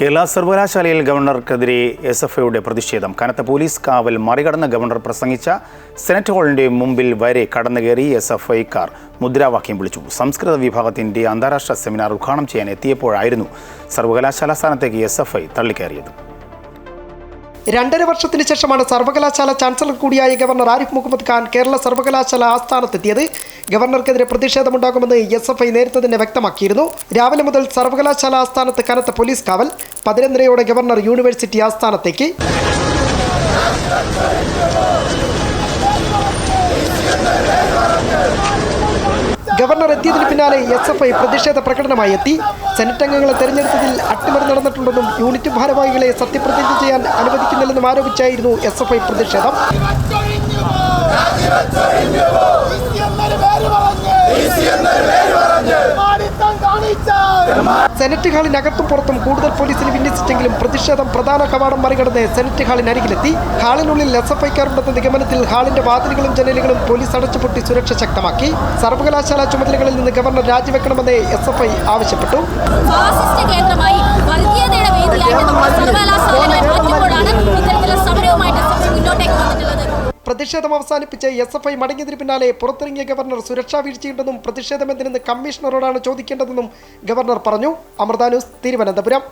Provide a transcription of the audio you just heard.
കേരള സർവകലാശാലയിൽ ഗവർണർക്കെതിരെ S F ഐയുടെ പ്രതിഷേധം. കനത്ത പോലീസ് കാവൽ മറികടന്ന് ഗവർണർ പ്രസംഗിച്ച സെനറ്റ് ഹാളിന്റെ മുമ്പിൽ വരെ കടന്നുകയറി എസ് എഫ് ഐക്കാർ. മുദ്രാവാക്യം വിളിച്ചു. സംസ്കൃത വിഭാഗത്തിന്റെ അന്താരാഷ്ട്ര സെമിനാർ ഉദ്ഘാടനം ചെയ്യാൻ എത്തിയപ്പോഴായിരുന്നു സർവകലാശാല സ്ഥാനത്തേക്ക് എസ് എഫ് ഐ തള്ളിക്കയറിയത്. രണ്ടര വർഷത്തിന് ശേഷമാണ് സർവകലാശാല ചാൻസലർ കൂടിയായ ഗവർണർ ആരിഫ് മുഹമ്മദ് ഖാൻ കേരള സർവകലാശാല ആസ്ഥാനത്തെത്തിയത്. ഗവർണർക്കെതിരെ പ്രതിഷേധമുണ്ടാകുമെന്ന് എസ് എഫ് ഐ നേരത്തെ തന്നെ വ്യക്തമാക്കിയിരുന്നു. രാവിലെ മുതൽ സർവകലാശാല ആസ്ഥാനത്ത് കനത്ത പോലീസ് കാവൽ. പതിനൊന്നരയോടെ ഗവർണർ യൂണിവേഴ്സിറ്റി ആസ്ഥാനത്തേക്ക്. ഗവർണർ എത്തിയതിന് പിന്നാലെ എസ് എഫ് ഐ പ്രതിഷേധ പ്രകടനമായി എത്തി. സെനറ്റ് അംഗങ്ങളെ തെരഞ്ഞെടുത്തതിൽ അട്ടിമറി നടന്നിട്ടുണ്ടെന്നും യൂണിറ്റ് ഭാരവാഹികളെ സത്യപ്രതിജ്ഞ ചെയ്യാൻ അനുവദിക്കുന്നില്ലെന്നും ആരോപിച്ചായിരുന്നു എസ് എഫ് ഐ പ്രതിഷേധം. സെനറ്റ് ഹാളിനകത്തും പുറത്തും കൂടുതൽ പോലീസിനെ വിന്യസിച്ചെങ്കിലും പ്രതിഷേധം പ്രധാന കവാടം മറികടന്ന് സെനറ്റ് ഹാളിനരികിലെത്തി ഹാളിനുള്ളിൽ എസ് എഫ് ഐക്കാരുണ്ടെന്ന നിഗമനത്തിൽ ഹാളിന്റെ വാതിലുകളും ജനലുകളും പോലീസ് അടച്ചുപൂട്ടി സുരക്ഷ ശക്തമാക്കി. സർവകലാശാല ചുമതലകളിൽ നിന്ന് ഗവർണർ രാജിവെക്കണമെന്ന് എസ് എഫ് ഐ ആവശ്യപ്പെട്ടു കേന്ദ്രമായി പ്രതിഷേധം അവസാനിപ്പിച്ച് എസ് എഫ് ഐ മടങ്ങിയതിന് പിന്നാലെ പുറത്തിറങ്ങിയ ഗവർണർ സുരക്ഷാ വീഴ്ചയുണ്ടെന്നും പ്രതിഷേധം എന്തിനെന്ന് കമ്മീഷണറോടാണ് ചോദിക്കേണ്ടതെന്നും ഗവർണർ പറഞ്ഞു. അമൃത ന്യൂസ് തിരുവനന്തപുരം.